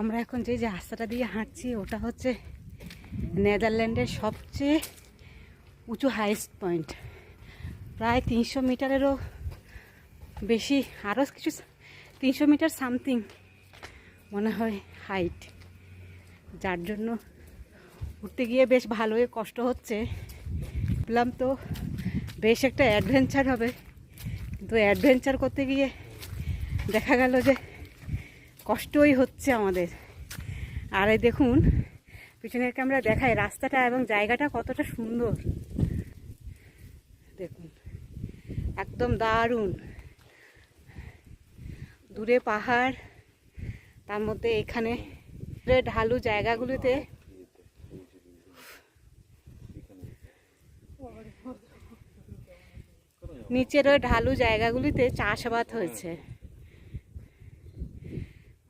আমরা এখন যে যে রাস্তাটা দিয়ে হাঁটছি, ওটা হচ্ছে নেদারল্যান্ডের সবচেয়ে উঁচু হাইস্ট পয়েন্ট প্রায় তিনশো মিটারেরও বেশি, আরও কিছু তিনশো মিটার সামথিং মনে হয় হাইট যার জন্য উঠতে গিয়ে বেশ ভালোই কষ্ট হচ্ছে। ভাবলাম তো বেশ একটা অ্যাডভেঞ্চার হবে। কিন্তু অ্যাডভেঞ্চার করতে গিয়ে দেখা গেল যে কষ্টই হচ্ছে আমাদের। আর দেখুন, পিছনের ক্যামেরা দেখায় রাস্তাটা এবং জায়গাটা কতটা সুন্দর। দেখুন, একদম দারুণ। দূরে পাহাড়, তার মধ্যে এখানে ঢালু জায়গাগুলিতে। নিচের ওই ঢালু জায়গাগুলিতে চাষাবাদ হয়েছে।